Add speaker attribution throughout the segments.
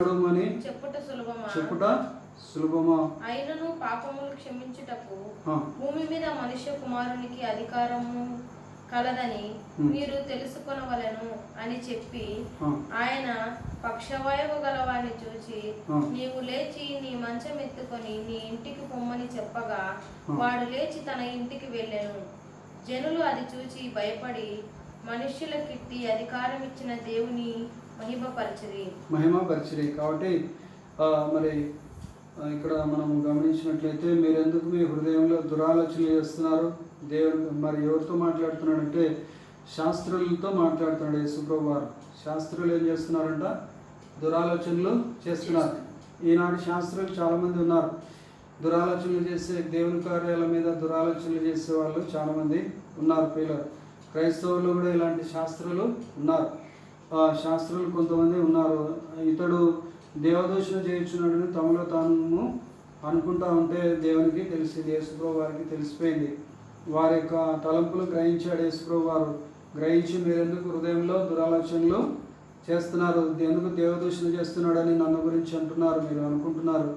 Speaker 1: అని
Speaker 2: చెప్పుట సులభమా
Speaker 1: చెప్పుట సులభమా
Speaker 2: అయినను పాపములు క్షమించుటకు భూమి మీద మనుష్య కుమారునికి అధికారము కలదని. మీరు తెలుసుకొనవలెను అని చెప్పి ఆయన పక్షవాయువు గలవాన్ని చూచి. నీవు లేచి నీ మంచం ఎత్తుకొని నీ ఇంటికి పొమ్మని చెప్పగా. వాడు లేచి తన ఇంటికి వెళ్ళెను జనులు అది చూచి భయపడి మనుష్యులకిట్టి అధికారం ఇచ్చిన దేవుని మహిమపరిచిరి.
Speaker 1: మహిమ కాబట్టి మరి ఇక్కడ మనం గమనించినట్లయితే మీరు ఎందుకు మీ హృదయంలో దురాలోచనలు చేస్తున్నారు? దేవుడు మరి ఎవరితో మాట్లాడుతున్నాడంటే శాస్త్రులతో మాట్లాడుతున్నాడు యేసుప్రభు వారు శాస్త్రులు ఏం చేస్తున్నారంట? దురాలోచనలు చేస్తున్నారు. ఈనాటి శాస్త్రులు చాలామంది ఉన్నారు. దురాలోచనలు చేసే దేవుని కార్యాల మీద దురాలోచనలు చేసే వాళ్ళు చాలామంది ఉన్నారు. పిల్లలు క్రైస్తవులు కూడా ఇలాంటి శాస్త్రులు ఉన్నారు. శాస్త్రులు కొంతమంది ఉన్నారు. ఇతడు దేవదూషణ చేయించున్నాడని తమలో తాను అనుకుంటా ఉంటే దేవునికి తెలిసింది యేసుప్రభు వారికి తెలిసిపోయింది. వారి యొక్క తలంపులు గ్రహించాడు యేసుప్రభు వారు. గ్రహించి మీరెందుకు హృదయంలో దురాలోచనలు చేస్తున్నారు? ఎందుకు దేవదూషణ చేస్తున్నాడని నన్ను గురించి అంటున్నారు? మీరు అనుకుంటున్నారు.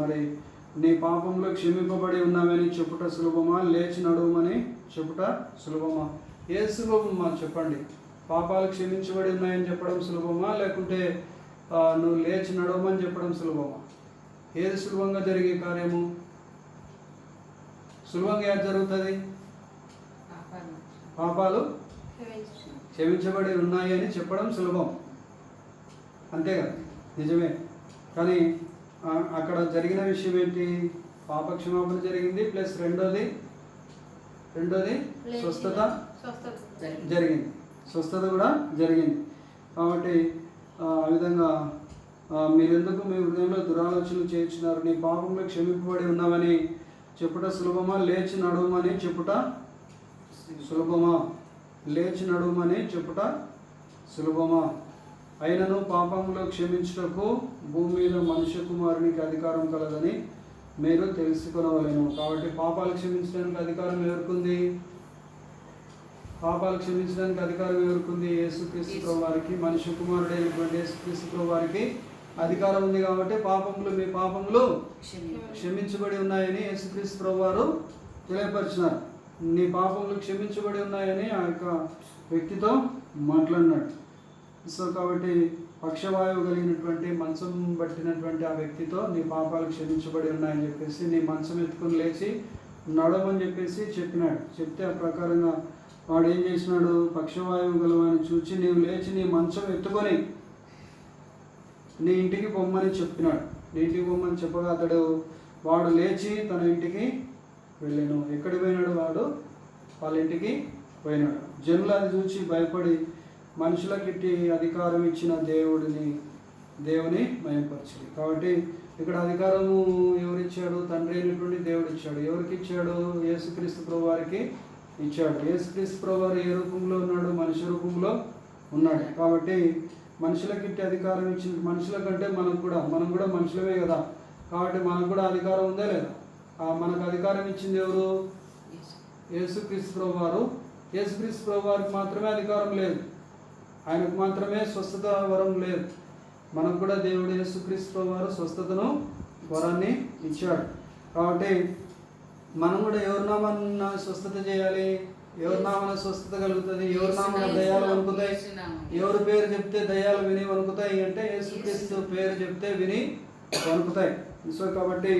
Speaker 1: మరి నీ పాపంలో క్షమింపబడి ఉన్నామని చెప్పుట సులభమా? లేచి నడువమని చెప్పుట సులభమా? ఏ సులభమా చెప్పండి. పాపాలు క్షమించబడి ఉన్నాయని చెప్పడం సులభమా? లేకుంటే నువ్వు లేచి నడవమని చెప్పడం సులభమా? ఏది సులభంగా జరిగే కార్యము? సులభంగా ఏది జరుగుతుంది? పాపాలు.
Speaker 2: క్షమించు.
Speaker 1: క్షమించబడి ఉన్నాయి అని చెప్పడం సులభం. అంతే కదా? నిజమే. కానీ అక్కడ జరిగిన విషయం ఏంటి? పాప క్షమాపణ జరిగింది ప్లస్ రెండోది రెండోది స్వస్థత. జరిగింది. స్వస్థత కూడా జరిగింది. కాబట్టి ఆ విధంగా మీరెందుకు మీ హృదయంలో దురాలోచనలు చేయించినారు? నీ పాపంలో క్షమింపబడి ఉన్నామని చెప్పుట సులభమా? లేచి నడవమని చెప్పుట సులభమా? లేచి నడువమని చెప్పుట సులభమా? అయినను పాపంలో క్షమించుటకు భూమిలో మనుష్య కుమారునికి అధికారం కలదని మీరు తెలుసుకొనవలేను. కాబట్టి పాపాలు క్షమించడానికి అధికారం ఎవరికుంది? పాపాలు క్షమించడానికి అధికారం ఎవరికుంది? యేసుక్రీస్తు వారికి మనుష్య కుమారుడైనటువంటి యేసుక్రీస్తు వారికి అధికారం ఉంది కాబట్టి పాపములు మీ పాపములు క్షమించబడి. ఉన్నాయని యేసుక్రీస్తు వారు తెలియపరిచినారు. నీ పాపములు క్షమించబడి ఉన్నాయని ఆ యొక్క వ్యక్తితో మాట్లాడినాడు. సో కాబట్టి పక్షవాయువు కలిగినటువంటి మంచం పట్టినటువంటి ఆ వ్యక్తితో నీ పాపాలు క్షమించబడి ఉన్నాయని చెప్పేసి నీ మంచం ఎత్తుకొని లేచి నడవని చెప్పేసి చెప్పినాడు. చెప్తే ఆ ప్రకారంగా వాడు ఏం చేసినాడు? పక్షవాయువు గలవాన్ని చూచి నీవు లేచి నీ మంచం ఎత్తుకొని నీ ఇంటికి పొమ్మని చెప్పినాడు. నీ ఇంటికి పొమ్మని చెప్పగా అతడు వాడు లేచి తన ఇంటికి వెళ్ళాను. ఎక్కడికి పోయినాడు వాడు? వాళ్ళ ఇంటికి పోయినాడు. జనులు అది చూసి భయపడి మనుషులకిట్టి అధికారం ఇచ్చిన దేవుడిని దేవుని మయంపరచాలి కాబట్టి ఇక్కడ అధికారము ఎవరిచ్చాడు? తండ్రి అయినటువంటి దేవుడు ఇచ్చాడు ఎవరికి ఇచ్చాడు యేసుక్రీస్తు ప్రభు వారికి ఇచ్చాడు. యేసుక్రీస్తు ప్రభు ఏ రూపంలో ఉన్నాడు? మనిషి రూపంలో ఉన్నాడు. కాబట్టి మనుషులకి అధికారం ఇచ్చిన మనుషుల కంటే మనకు కూడా మనం కూడా మనుషులమే కదా. కాబట్టి మనకు కూడా అధికారం ఉందా లేదా? మనకు అధికారం ఇచ్చింది ఎవరు? యేసుక్రీస్తు ప్రభు వారు. యేసుక్రీస్తు ప్రభు వారికి మాత్రమే అధికారం లేదు. ఆయనకు మాత్రమే స్వస్థత వరం లేదు. మనకు కూడా దేవుడు యేసుక్రీస్తు ప్రభు వారు స్వస్థతను వరాన్ని ఇచ్చాడు. కాబట్టి మనం కూడా ఎవరి నామన్న స్వస్థత చేయాలి? ఎవరి నామన స్వస్థత కలుగుతుంది? ఎవరి నామన దయాలు వణుకుతాయి? ఎవరి పేరు చెప్తే దయాలు విని వణుకుతాయి అంటే యేసుక్రీస్తు పేరు చెప్తే విని వణుకుతాయి. సో కాబట్టి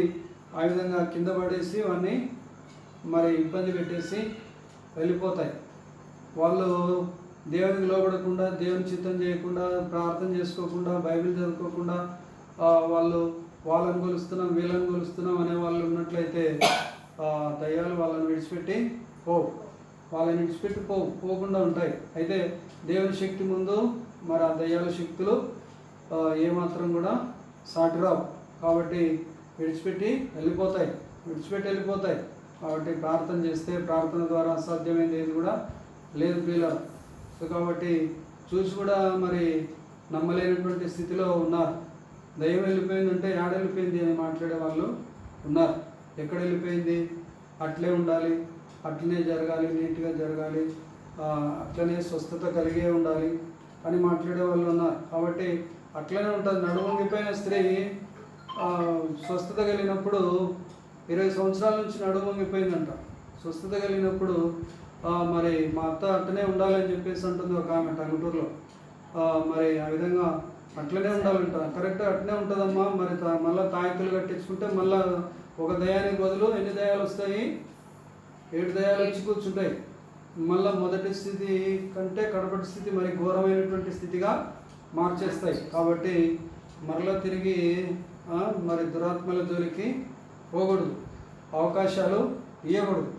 Speaker 1: ఆ విధంగా కింద పడేసి వాడిని మరి ఇబ్బంది పెట్టేసి వెళ్ళిపోతాయి. వాళ్ళు దేవునికి లోబడకుండా దేవుని చిత్తం చేయకుండా ప్రార్థన చేసుకోకుండా బైబిల్ చదువుకోకుండా వాళ్ళు వాళ్ళని కొలుస్తున్నాం వీళ్ళని కొలుస్తున్నాం అనే వాళ్ళు ఉన్నట్లయితే దయ్యాలు వాళ్ళని విడిచిపెట్టి పో. వాళ్ళని విడిచిపెట్టి పో. పోకుండా ఉంటాయి. అయితే దేవుని శక్తి ముందు మరి ఆ దయ్యాల శక్తులు ఏమాత్రం కూడా సాటి రావు. కాబట్టి విడిచిపెట్టి వెళ్ళిపోతాయి. విడిచిపెట్టి వెళ్ళిపోతాయి. కాబట్టి ప్రార్థన చేస్తే ప్రార్థన ద్వారా అసాధ్యమైనది ఏది కూడా లేదు పిల్లలు. సో కాబట్టి చూసి కూడా మరి నమ్మలేనటువంటి స్థితిలో ఉన్నారు. దయ్యం వెళ్ళిపోయిందంటే యాడ వెళ్ళిపోయింది అని మాట్లాడే వాళ్ళు ఉన్నారు. ఎక్కడ వెళ్ళిపోయింది? అట్లే ఉండాలి అట్లనే జరగాలి నీట్గా జరగాలి అట్లనే స్వస్థత కలిగే ఉండాలి అని మాట్లాడే వాళ్ళు ఉన్నారు. కాబట్టి అట్లనే ఉంటుంది. నడువంగిపోయిన స్త్రీ స్వస్థత కలిగినప్పుడు ఇరవై సంవత్సరాల నుంచి నడువంగిపోయిందంట స్వస్థత కలిగినప్పుడు మరి మా అత్త అట్లనే ఉండాలని చెప్పేసి అంటుంది ఒక ఆమె టంగుటూరులో. మరి ఆ విధంగా అట్లనే ఉండాలంట. కరెక్ట్ అట్లనే ఉంటుందమ్మా. మరి తా- మళ్ళా కట్టించుకుంటే మళ్ళీ ఒక దయానికి బదులు ఎన్ని దయాలు వస్తాయి? ఏడు దయాలు వచ్చి కూర్చుంటాయి. మళ్ళీ మొదటి స్థితి కంటే కడపటి స్థితి మరి ఘోరమైనటువంటి స్థితిగా మార్చేస్తాయి. కాబట్టి మరలా తిరిగి మరి దురాత్మల జోలికి పోకూడదు. అవకాశాలు ఇవ్వకూడదు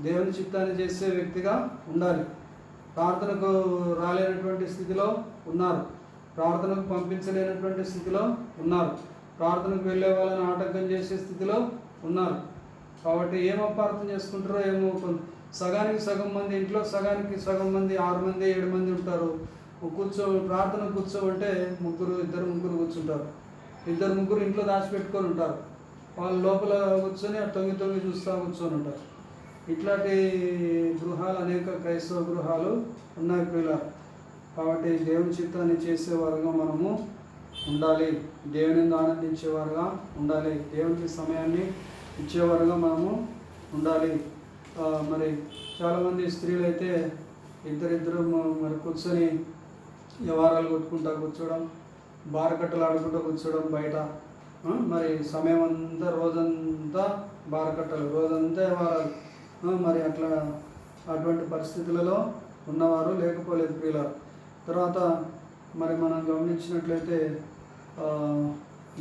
Speaker 1: దేవుని చిత్తాన్ని చేసే వ్యక్తిగా ఉండాలి. ప్రార్థనకు రాలేనటువంటి స్థితిలో ఉన్నారు. ప్రార్థనకు పంపించలేనటువంటి స్థితిలో ఉన్నారు. ప్రార్థనకు వెళ్ళే వాళ్ళని ఆటంకం చేసే స్థితిలో ఉన్నారు. కాబట్టి ఏం అపార్థం చేసుకుంటారో ఏమో సగానికి సగం మంది ఇంట్లో సగానికి సగం మంది ఆరు మంది ఏడు మంది ఉంటారు. కూర్చో ప్రార్థన కూర్చోమంటే ముగ్గురు ఇద్దరు ముగ్గురు కూర్చుంటారు. ఇద్దరు ముగ్గురు ఇంట్లో దాచిపెట్టుకొని ఉంటారు. వాళ్ళు లోపల కూర్చొని తొంగి తొంగి చూస్తూ కూర్చొని ఉంటారు. ఇట్లాంటి గృహాలు అనేక క్రైస్తవ గృహాలు ఉన్నాయి పిల్లలు కాబట్టి దేవుని చిత్తాన్ని చేసేవారుగా మనము ఉండాలి. దేవుని ఆనందించేవారుగా ఉండాలి. దేవునికి సమయాన్ని ఇచ్చేవారుగా మనము ఉండాలి. మరి చాలామంది స్త్రీలు అయితే ఇద్దరిద్దరు మరి కూర్చొని వ్యవహారాలు కొట్టుకుంటా కూర్చోవడం బారకట్టలు ఆడుకుంటూ కూర్చోవడం బయట. మరి సమయం అంతా రోజంతా బారకట్టలు రోజంతా వ్యవహారాలు. మరి అట్లా అటువంటి పరిస్థితులలో ఉన్నవారు లేకపోలేదు ప్రియుల తర్వాత మరి మనం గమనించినట్లయితే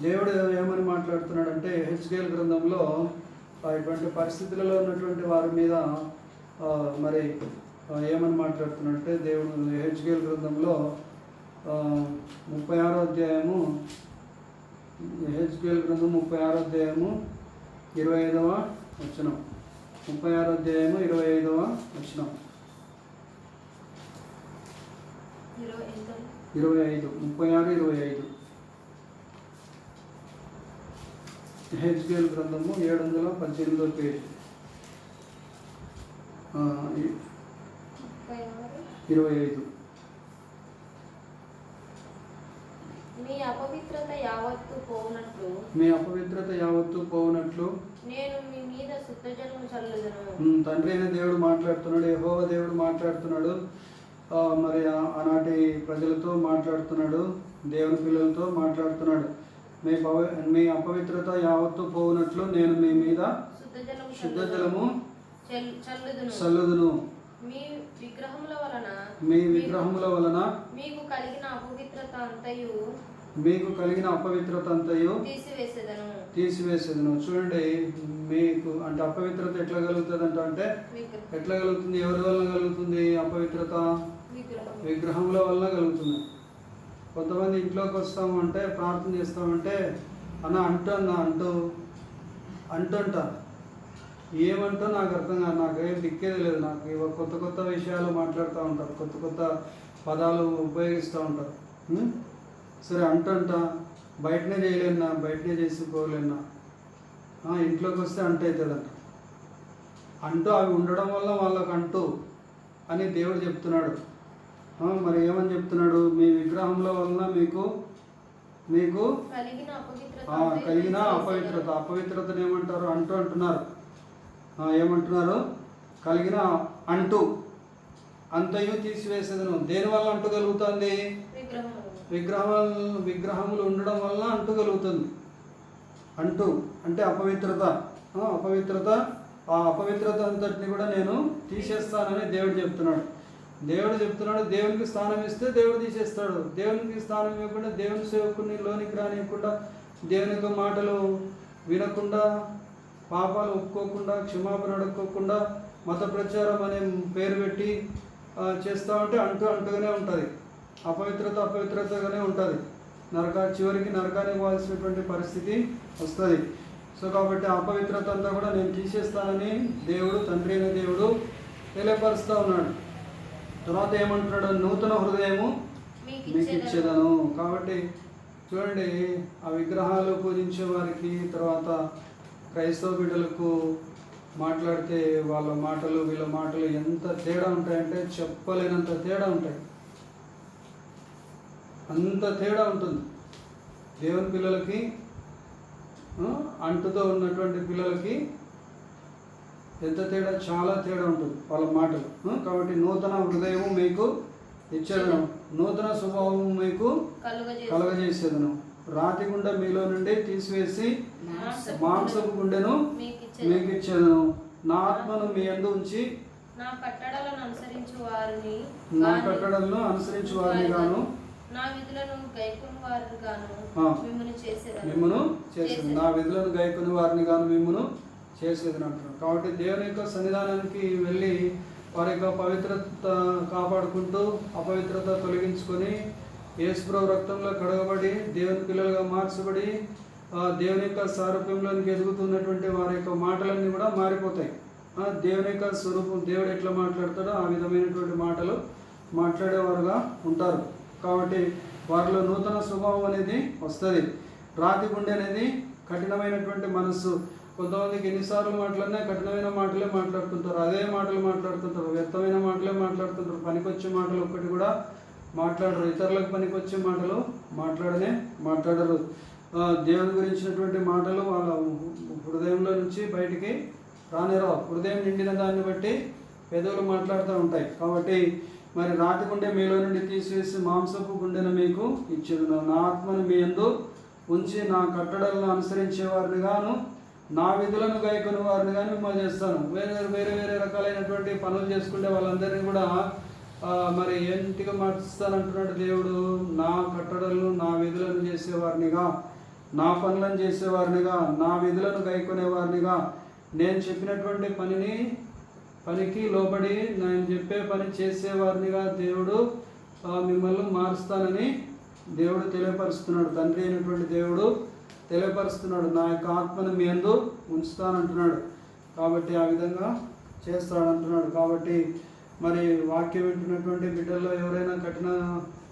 Speaker 1: దేవుడు ఏమని మాట్లాడుతున్నాడంటే హెచ్కేఎల్ గ్రంథంలో ఇటువంటి పరిస్థితులలో ఉన్నటువంటి వారి మీద మరి ఏమని మాట్లాడుతున్నాడంటే దేవుడు హెచ్కేఎల్ గ్రంథంలో ముప్పై ఆరో అధ్యాయము హెచ్కేఎల్ గ్రంథం ముప్పై ఆరో అధ్యాయము ఇరవై ఐదవ వచనం. ముప్పై ఆరో అధ్యాయము ఇరవై ఐదవ వచనం.
Speaker 2: ఎంత
Speaker 1: ఇరవై ఐదు ముప్పై ఆరు ఇరవై ఐదు. హెచ్కేఎల్ గ్రంథము ఏడు వందల పద్దెనిమిదో పేజీ. ఇరవై ఐదు.
Speaker 2: మీ అపవిత్రత యావత్తు పోవునట్లు.
Speaker 1: మీ అపవిత్రత యావత్తు పోవునట్లు.
Speaker 2: నేను మీ మీద శుద్ధజలము చల్లుదును.
Speaker 1: తండ్రి అయిన దేవుడు మాట్లాడుతున్నాడు యెహోవా దేవుడు మాట్లాడుతున్నాడు. మరి ఆనాటి ప్రజలతో మాట్లాడుతున్నాడు దేవుని పిల్లలతో మాట్లాడుతున్నాడు. మీ పవ మీ అపవిత్రత యావత్తు పోవునట్లు నేను మీ మీద
Speaker 2: శుద్ధజలము
Speaker 1: శుద్ధ జలము
Speaker 2: చల్- చల్లుదును. మీ విగ్రహముల వలన
Speaker 1: మీ విగ్రహముల వలన
Speaker 2: మీకు కలిగిన అపవిత్రత అంతయు
Speaker 1: మీకు కలిగిన అపవిత్రత అంతయు
Speaker 2: తీసివేసేదను.
Speaker 1: తీసివేసేదను. చూడండి మీకు అంటే అపవిత్రత ఎట్లా కలుగుతుంది అంటే
Speaker 2: విగ్రహం
Speaker 1: ఎట్లా కలుగుతుంది? ఎవరి వలన కలుగుతుంది అపవిత్రత?
Speaker 2: విగ్రహం.
Speaker 1: విగ్రహముల వల్ల కలుగుతుంది. కొంతమంది ఇంట్లోకి వస్తామంటే ప్రార్థన చేస్తామంటే అన్న అంటూ అన్న అంటూ అంటుంటారు. ఏమంటో నాకు అర్థం కాదు నాకు ఏం దిక్కేది లేదు. నాకు ఇవ కొత్త కొత్త విషయాలు మాట్లాడుతూ ఉంటారు కొత్త కొత్త పదాలు ఉపయోగిస్తూ ఉంటారు. సరే అంటుంట బయటనే చేయలేనా బయటనే చేసుకోలేనా? ఇంట్లోకి వస్తే అంట అవుతుందంట. అంటూ అవి ఉండడం వల్ల వాళ్ళకు అంటూ అని దేవుడు చెప్తున్నాడు. మరి ఏమని చెప్తున్నాడు? మీ విగ్రహంలో వలన మీకు మీకు
Speaker 2: కలిగిన అపవిత్రత.
Speaker 1: అపవిత్రత అపవిత్రతను ఏమంటారు? అంటూ అంటున్నారు. ఏమంటున్నారు? కలిగిన అంటూ అంతయు తీసివేసేదను. దేనివల్ల అంటూ కలుగుతుంది
Speaker 2: విగ్రహములు
Speaker 1: విగ్రహాలు విగ్రహములు ఉండడం వల్ల అంటూ కలుగుతుంది అంటూ అంటే అపవిత్రత. అపవిత్రత ఆ అపవిత్రత అంతటిని కూడా నేను తీసేస్తానని దేవుడు చెప్తున్నాడు. దేవుడు చెప్తున్నాడు దేవునికి స్థానం ఇస్తే దేవుడు తీసేస్తాడు. దేవునికి స్థానం ఇవ్వకుండా దేవుని సేవకుని లోనికి రానివ్వకుండా దేవుని యొక్క మాటలు వినకుండా పాపాలు ఒప్పుకోకుండా క్షమాపణ అడుక్కోకుండా మత ప్రచారం అనే పేరు పెట్టి చేస్తా ఉంటే అంటూ అంటూనే ఉంటుంది. అపవిత్రత అపవిత్రతగానే ఉంటుంది. నరక చివరికి నరకానికి పోవాల్సినటువంటి పరిస్థితి వస్తుంది. సో కాబట్టి అపవిత్రత అంతా కూడా నేను తీసేస్తానని దేవుడు తండ్రి అయిన దేవుడు తెలియపరుస్తూ ఉన్నాడు. తర్వాత ఏమంటున్నాడు నూతన హృదయము
Speaker 2: మీకు ఇచ్చేదను
Speaker 1: కాబట్టి చూడండి ఆ విగ్రహాలు పూజించే వారికి తర్వాత క్రైస్తవ బిడ్డలకు మాట్లాడితే వాళ్ళ మాటలు వీళ్ళ మాటలు ఎంత తేడా ఉంటాయంటే చెప్పలేనంత తేడా ఉంటాయి. అంత తేడా ఉంటుంది. దేవుని పిల్లలకి అంటుతో ఉన్నటువంటి పిల్లలకి ఎంత తేడా చాలా తేడా ఉంటుంది వాళ్ళ మాటలు. కాబట్టి నూతన హృదయం మీకు ఇచ్చేదను. నూతన స్వభావం మీకు
Speaker 2: కలుగజేసి
Speaker 1: కలగజేసేదను. రాతి గుండె మీలో నుండి తీసివేసి మాంసపు గుండెను
Speaker 2: మీకు
Speaker 1: మీకు
Speaker 2: ఇచ్చేది
Speaker 1: ఇచ్చేదను నా ఆత్మను మీ అందు ఉంచి
Speaker 2: నా కట్టడలను అనుసరించు వారిని
Speaker 1: నా
Speaker 2: గాని.
Speaker 1: కట్టడలను అనుసరించి వారిని గాను.
Speaker 2: నా విధులను గైకుని వారిని గాను చేసేదను.
Speaker 1: మిమ్మను చేసేది నా విధులను వారిని గాను మిమ్మను చేసేది అంటున్నాడు కాబట్టి దేవుని యొక్క సన్నిధానానికి వెళ్ళి వారి యొక్క పవిత్రత కాపాడుకుంటూ అపవిత్రత తొలగించుకొని యేసుప్రభు రక్తంలో కడగబడి దేవుని పిల్లలుగా మార్చబడి దేవుని యొక్క సారూప్యంలోనికి ఎదుగుతున్నటువంటి వారి యొక్క మాటలన్నీ కూడా మారిపోతాయి. దేవుని యొక్క స్వరూపం దేవుడు ఎట్లా మాట్లాడతాడో ఆ విధమైనటువంటి మాటలు మాట్లాడేవారుగా ఉంటారు. కాబట్టి వారిలో నూతన స్వభావం అనేది వస్తుంది. రాతి గుండె అనేది కఠినమైనటువంటి మనస్సు కొంతమందికి ఎన్నిసార్లు మాట్లాడినా కఠినమైన మాటలే మాట్లాడుతుంటారు. అదే మాటలు మాట్లాడుతుంటారు. వ్యర్థమైన మాటలే మాట్లాడుతుంటారు. పనికొచ్చే మాటలు ఒక్కటి కూడా మాట్లాడరు. ఇతరులకు పనికొచ్చే మాటలు మాట్లాడనే మాట్లాడరు. దేవుని గురించినటువంటి మాటలు వాళ్ళ హృదయంలో నుంచి బయటికి రానిరావు హృదయం నిండిన దాన్ని బట్టి పెదవులు మాట్లాడుతూ ఉంటాయి. కాబట్టి మరి రాతి గుండె మీలో నుండి తీసివేసి మాంసపు గుండెను మీకు ఇచ్చేది నా ఆత్మను మీ ఎందు ఉంచి నా కట్టడలను అనుసరించేవారిని గాను నా విధులను గాయకుని వారిని కానీ మిమ్మల్ని చేస్తాను. వేరే వేరే వేరే రకాలైనటువంటి పనులు చేసుకుంటే వాళ్ళందరినీ కూడా మరి ఎంటిగా మార్చుస్తానంటున్నాడు దేవుడు? నా కట్టడలను నా విధులను చేసేవారినిగా నా పనులను చేసేవారినిగా నా విధులను గైకొనే వారినిగా నేను చెప్పినటువంటి పనిని పనికి లోబడి నేను చెప్పే పని చేసేవారినిగా దేవుడు మిమ్మల్ని మారుస్తానని దేవుడు తెలియపరుస్తున్నాడు. తండ్రి అయినటువంటి దేవుడు తెలియపరుస్తున్నాడు. నా యొక్క ఆత్మను మీ అందు ఉంచుతానంటున్నాడు. కాబట్టి ఆ విధంగా చేస్తాడంటున్నాడు. కాబట్టి మరి వాక్యం వింటున్నటువంటి బిడ్డల్లో ఎవరైనా కఠిన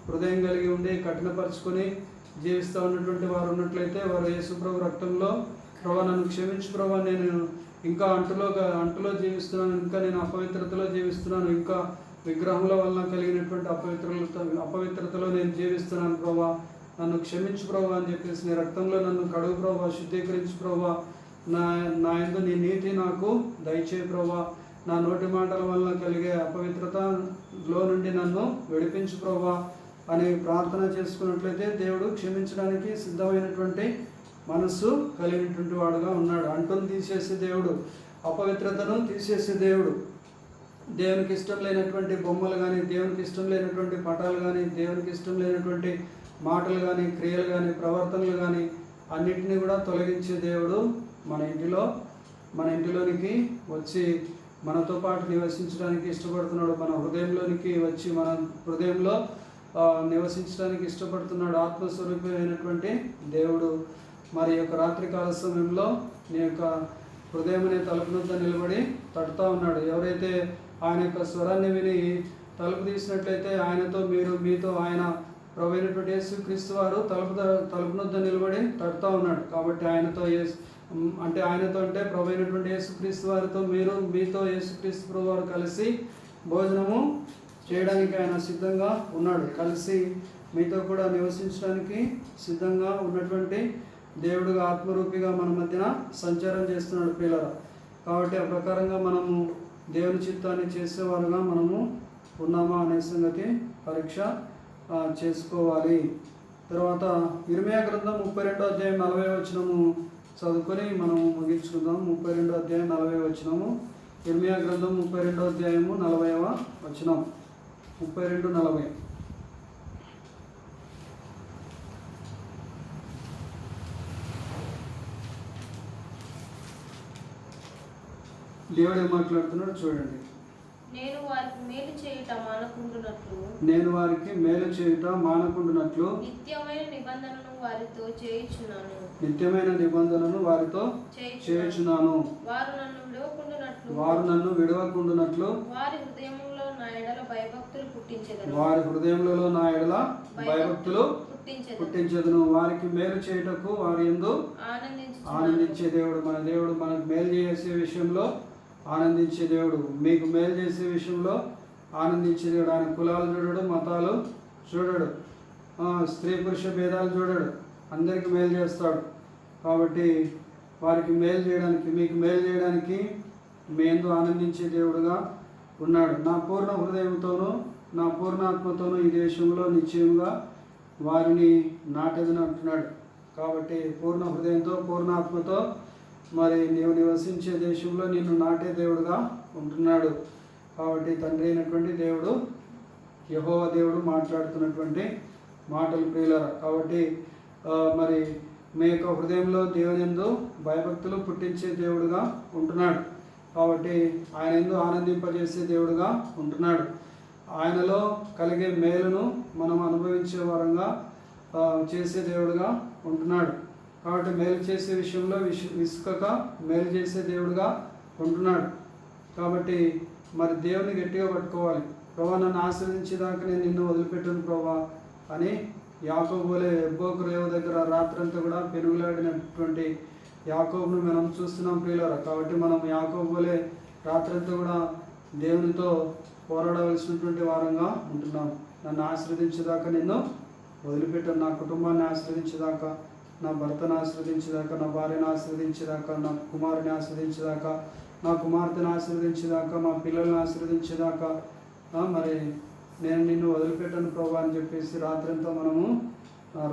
Speaker 1: హృదయం కలిగి ఉండి కఠినపరుచుకొని జీవిస్తూ ఉన్నటువంటి వారు ఉన్నట్లయితే వారు యేసుప్రభు రక్తంలో ప్రభా నన్ను క్షమించు ప్రభా నేను ఇంకా అంటులో అంటులో జీవిస్తున్నాను ఇంకా నేను అపవిత్రతలో జీవిస్తున్నాను ఇంకా విగ్రహముల వలన కలిగినటువంటి అపవిత్రత అపవిత్రతలో నేను జీవిస్తున్నాను ప్రభా. నన్ను క్షమించు ప్రభా అని చెప్పేసి నీ రక్తంలో నన్ను కడుగు ప్రభా శుద్ధీకరించు ప్రభా. నా నా ఎందు నీ నీతి నాకు దయచేయి ప్రభా. నా నోటి మాటల వలన కలిగే అపవిత్రతలో నుండి నన్ను విడిపించు ప్రభా అని ప్రార్థన చేసుకున్నట్లయితే దేవుడు క్షమించడానికి సిద్ధమైనటువంటి మనస్సు కలిగినటువంటి వాడుగా ఉన్నాడు. అంటును తీసేసే దేవుడు అపవిత్రతను తీసేసే దేవుడు. దేవునికి ఇష్టం లేనటువంటి బొమ్మలు కానీ దేవునికి ఇష్టం లేనటువంటి పటాలు కానీ దేవునికి ఇష్టం లేనటువంటి మాటలు కానీ క్రియలు కానీ ప్రవర్తనలు కానీ అన్నిటినీ కూడా తొలగించే దేవుడు మన ఇంటిలో. మన ఇంటిలోనికి వచ్చి మనతో పాటు నివసించడానికి ఇష్టపడుతున్నాడు. మన హృదయంలోనికి వచ్చి మన హృదయంలో నివసించడానికి ఇష్టపడుతున్నాడు. ఆత్మస్వరూపమైనటువంటి దేవుడు. మరి యొక్క రాత్రి కాల సమయంలో నీ యొక్క హృదయం అనే తలుపునొద్ద నిలబడి తడుతూ ఉన్నాడు. ఎవరైతే ఆయన యొక్క స్వరాన్ని విని తలుపు తీసినట్లయితే ఆయనతో మీరు మీతో ఆయన ప్రభు అయినటువంటి యేసు క్రీస్తు వారు తలుపు ద- తలుపునొద్ద నిలబడి తడుతూ ఉన్నాడు. కాబట్టి ఆయనతో యేసు అంటే ఆయనతో అంటే ప్రభు అయినటువంటి యేసుక్రీస్తు వారితో మీరు మీతో యేసుక్రీస్తు ప్రభు వారు కలిసి భోజనము చేయడానికి ఆయన సిద్ధంగా ఉన్నాడు. కలిసి మీతో కూడా నివసించడానికి సిద్ధంగా ఉన్నటువంటి దేవుడుగా ఆత్మరూపిగా మన మధ్యన సంచారం చేస్తున్నాడు పిల్లల. కాబట్టి ఆ ప్రకారంగా మనము దేవుని చిత్తాన్ని చేసేవారుగా మనము ఉన్నామా అనే సంగతి పరీక్ష చేసుకోవాలి. తర్వాత ఇరిమయా గ్రంథం ముప్పై రెండో అధ్యాయం నలభై వచనము చదువుకొని మనము ముగించుకుందాం. ముప్పై రెండో అధ్యాయం నలభై వచ్చినము ఇర్మియా గ్రంథం ముప్పై రెండో అధ్యాయము నలభైవ వచనం. ముప్పై రెండు నలభై. దేవుడే మాట్లాడుతున్నాడు చూడండి.
Speaker 2: నేను వారికి మేలు చేయుట మానకుండునట్లు.
Speaker 1: నేను వారికి మేలు చేయుట మానకుండునట్లు.
Speaker 2: నిత్యమైన నిబంధనను వారితో చేయుచున్నాను.
Speaker 1: నిత్యమైన నిబంధనను వారితో
Speaker 2: చేయుచున్నాను. వారు నన్ను విడవకుండునట్లు.
Speaker 1: వారు నన్ను విడవకుండునట్లు.
Speaker 2: వారి హృదయములో నా ఎడల భయభక్తులు పుట్టించెదను
Speaker 1: వారి హృదయములలో నా ఎడల భయభక్తులు
Speaker 2: పుట్టించెదను
Speaker 1: వారికి మేలు చేయుటకు వారి ఎందు
Speaker 2: ఆనందించే
Speaker 1: దేవుడు మన దేవుడు మనకు మేలు చేసే విషయంలో ఆనందించే దేవుడు. మీకు మేలు చేసే విషయంలో ఆనందించే దేవుడు. ఆయన కులాలు చూడడు మతాలు చూడడు. స్త్రీ పురుష భేదాలు చూడడు. అందరికి మేలు చేస్తాడు. కాబట్టి వారికి మేలు చేయడానికి మీకు మేలు చేయడానికి మీ ఆనందించే దేవుడుగా ఉన్నాడు. నా పూర్ణ హృదయంతోనూ నా పూర్ణాత్మతోనూ ఈ దేశంలో నిశ్చయంగా వారిని నాటేదని అంటున్నాడు. కాబట్టి పూర్ణ హృదయంతో పూర్ణాత్మతో మరి నీవు నివసించే దేశంలో నిన్ను నాటే దేవుడుగా ఉంటున్నాడు. కాబట్టి తండ్రి అయినటువంటి దేవుడు యహోవ దేవుడు మాట్లాడుతున్నటువంటి మాటలు ప్రియులర. కాబట్టి మరి మీ యొక్క హృదయంలో దేవుని ఎందు భయభక్తులు పుట్టించే దేవుడుగా ఉంటున్నాడు. కాబట్టి ఆయన ఎందు ఆనందింపజేసే దేవుడుగా ఉంటున్నాడు. ఆయనలో కలిగే మేలును మనం అనుభవించే వారంగా చేసే దేవుడుగా ఉంటున్నాడు. కాబట్టి మేలు చేసే విషయంలో విసు విసుకక మేలు చేసే దేవుడుగా ఉంటున్నాడు. కాబట్టి మరి దేవుని గట్టిగా పట్టుకోవాలి. ప్రభా నన్ను ఆశ్రయించేదాకా నేను నిన్ను వదిలిపెట్టాను ప్రభా అని యాకోబులే ఎబ్బోకు రేవు దగ్గర రాత్రంతా కూడా పెనుగులాడినటువంటి యాకోబును మనం చూస్తున్నాం ప్రియులరా. కాబట్టి మనం యాకోబులే రాత్రంతా కూడా దేవునితో పోరాడవలసినటువంటి వారంగా ఉంటున్నాం. నన్ను ఆశ్రదించేదాకా నిన్ను వదిలిపెట్టాను. నా కుటుంబాన్ని ఆశ్రదించేదాకా నా భర్తను ఆశ్రదించేదాకా నా భార్యను ఆశ్రదించేదాకా నా కుమారుని ఆశ్రదించేదాకా నా కుమార్తెను ఆశీర్వదించేదాకా మా పిల్లల్ని ఆశీర్వదించేదాకా మరి నేను నిన్ను వదిలిపెట్టను ప్రభు అని చెప్పేసి రాత్రంతా మనము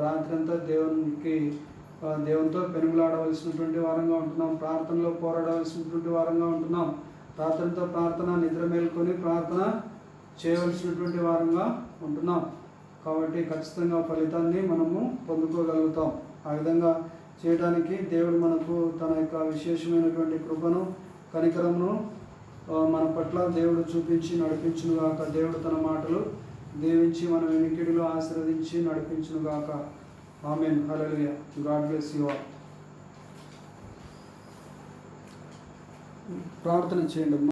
Speaker 1: రాత్రంతా దేవునికి దేవునితో పెనుగులాడవలసినటువంటి వారంగా ఉంటున్నాం. ప్రార్థనలో పోరాడవలసినటువంటి వారంగా ఉంటున్నాం. రాత్రంతా ప్రార్థన నిద్ర మేల్కొని ప్రార్థన చేయవలసినటువంటి వారంగా ఉంటున్నాం. కాబట్టి ఖచ్చితంగా ఫలితాన్ని మనము పొందుకోగలుగుతాం. ఆ విధంగా చేయడానికి దేవుడు మనకు తన యొక్క విశేషమైనటువంటి కృపను కనికరమును మన పట్ల దేవుడు చూపించి నడిపించును గాక దేవుడు తన మాటలు దీవించి మన వెనికిడిలో ఆశీర్వదించి నడిపించును గాక amen. Hallelujah. God bless you all. ప్రార్థన చేయండి.